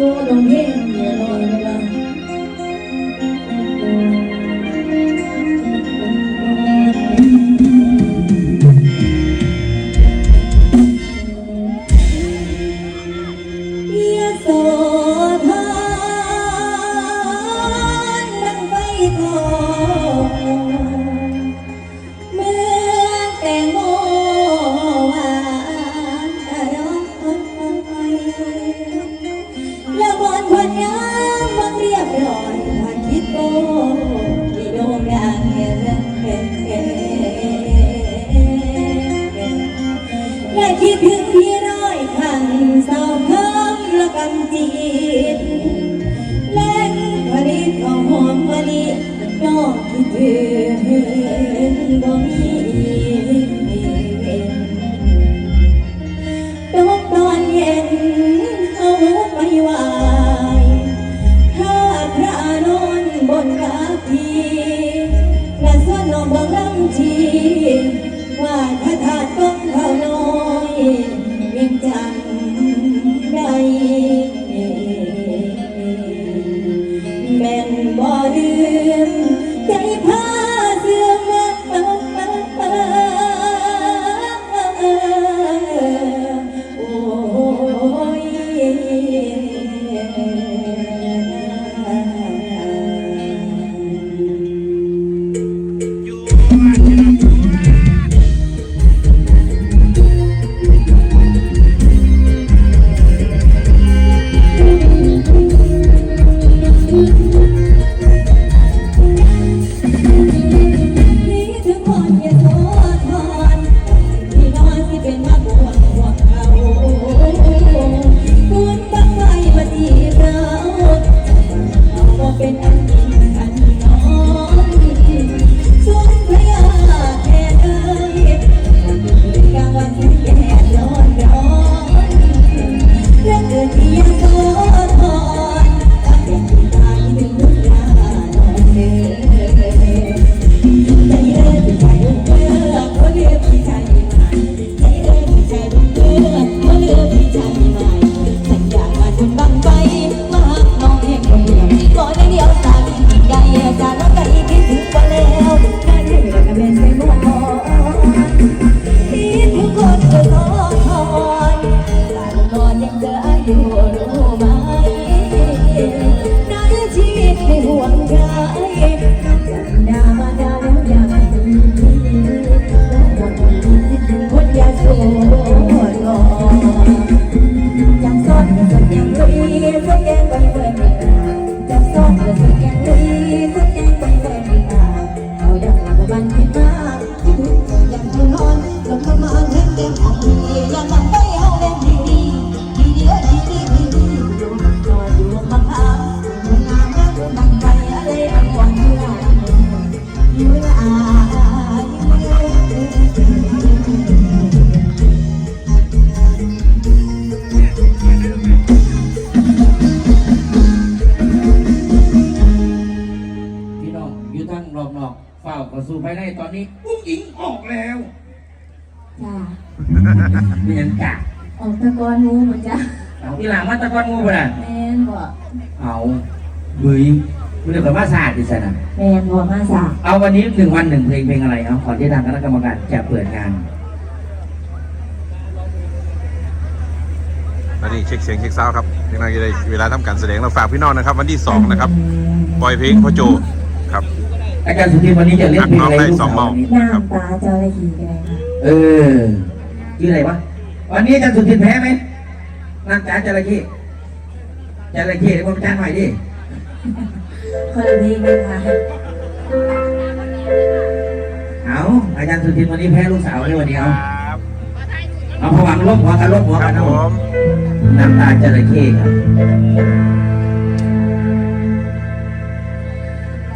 solo bien. และคิดถึงที่ร้อยขันเศร้าเพิ่มละกันจิตแล่นผลิตของหอมมะลิน้องคิดถึงบ่มี ฝ้ากระสู่ภายในตอนนี้อุ้งอิงออกแล้วจ้าเมียนกะออกตะกอนงูเหมือนจ้าเอาที่หลังมาตะกอนงูไปน่ะแมนบ่เอาเฮ้ยมันเรียกว่ามาศาสตร์ดิฉันนะแมนบ่มาสาเอาวันนี้หนึ่งวันหนึ่งเพลงเพลงอะไรเอาก่อนที่ทางคณะกรรมการจะเปิดงานอันนี้เช็คเสียงเช็คซาวด์ครับยังไงจะได้เวลาทำการแสดงเราฝากพี่น้องนะครับ วันที่2นะครับ ปล่อยเพลงพ่อโจครับ อาจารย์สุธีวันนี้จะเล่นเพลงอะไรนักร้องได้ลูกสองสาวเมานี้น้ำตาเจ้าละทีกันเลยค่ะเออชื่ออะไรวะวันนี้อาจารย์สุธีแพ้ไหมนางจ๋าจระเข้จระเข้เดี๋ยวผมจ้างหน่อยดิคนละเพลงเลยค่ะเอาอาจารย์สุธีวันนี้แพ้ลูกสาวเลยวันนี้เอาเอาผวังลบหัวกันลบหัวคกัรันบเอาผมน้ำตาจระเข้ครับ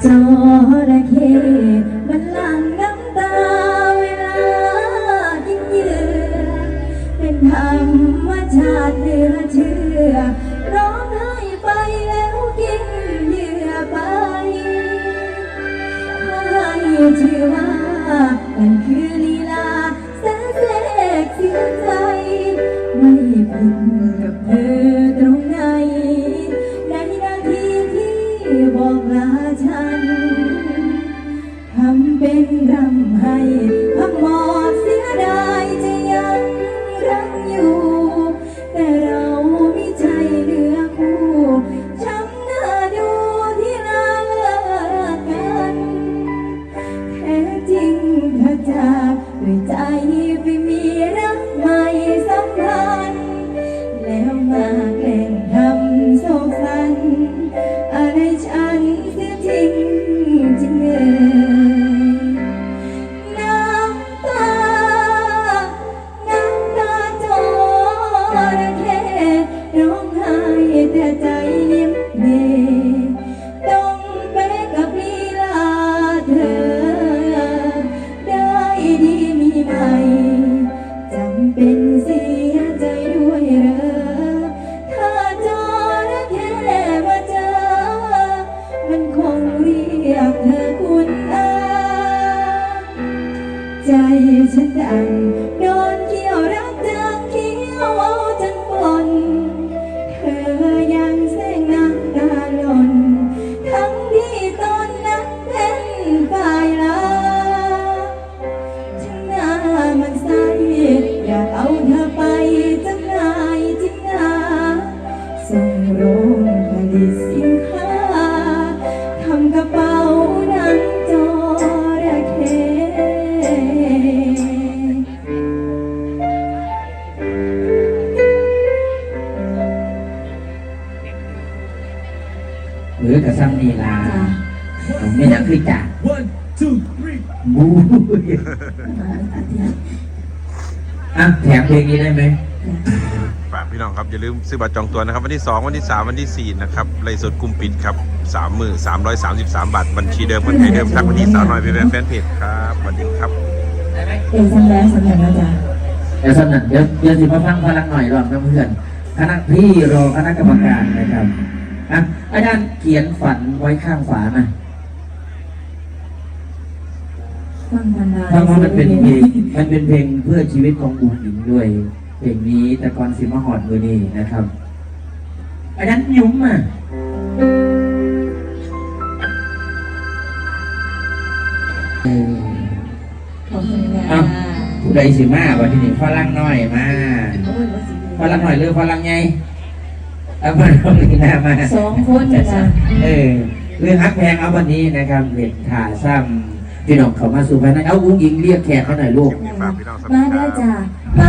จระเข้มันหลั่งน้ำตาเวลากินเหยื่อเป็นธรรมชาติเหลือเชื่อ ร้องไห้ไปแล้วกินเหยื่อไปให้ชื่อว่ามันคือลีลาแสนแสกเสียใจ ไม่ผิดกับเธอ เป็นเสียใจด้วยเหรอถ้าจอระแค่มาเจอ มันคงเรียกเธอคุณอาใจฉันดัง อกระซ้ำนีลาผมไม่อยากขึ้นจ่า One, two, three. บูอะแถมเพลงนี้ได้ไหมฝากพี่น้องครับอย่าลืมซื้อบัตรจองตัวนะครับ วันที่ 2 วันที่ 3 วันที่ 4 นะครับไลฟ์สดกลุ่มปิดครับ3มือ333บาทบัญชีเดิมเงินไทยเดิมทักวันที่สาวน้อยเป็นแฟนเพจครับสวัสดีครับเอกสำแดงสำแดงนะจ๊ะเดี๋ยวสำนักเดี๋ยวเดี๋ยวสิมาฟังพลังหน่อยรอบนะเพื่อนคณะพี่รอคณะกรรมการนะครับ อะอาจารย์เขียนฝันไว้ข้างฝาหน่อยฟังมันได้เพราะว่ามันเป็นเพลงมันเป็นเพลงเพื่อชีวิตของบุ๋มหญิงด้วย เพลงนี้แต่ก่อนสิมาหอดมือนี้นะครับ อาจารย์ยุ้มอะเออขอบคุณนะเอ้าผู้ใดสิมาวันที่นี่ฝรั่งน้อยมาโอ้ยว่าสิฝรั่งน้อยหรือฝรั่งใหญ่ เอามาตรงนี้นะมาสองคนนะจ๊ะเออเรื่องฮักแพงเอาวันนี้นะครับเด็ดขาซ้ำพี่น้องเขามาสู่ภายในเอาอุ้งอิงเรียกแขกเขาหน่อยลูกฝากพี่น้องสักมาคเด้รัอบจ้ะมา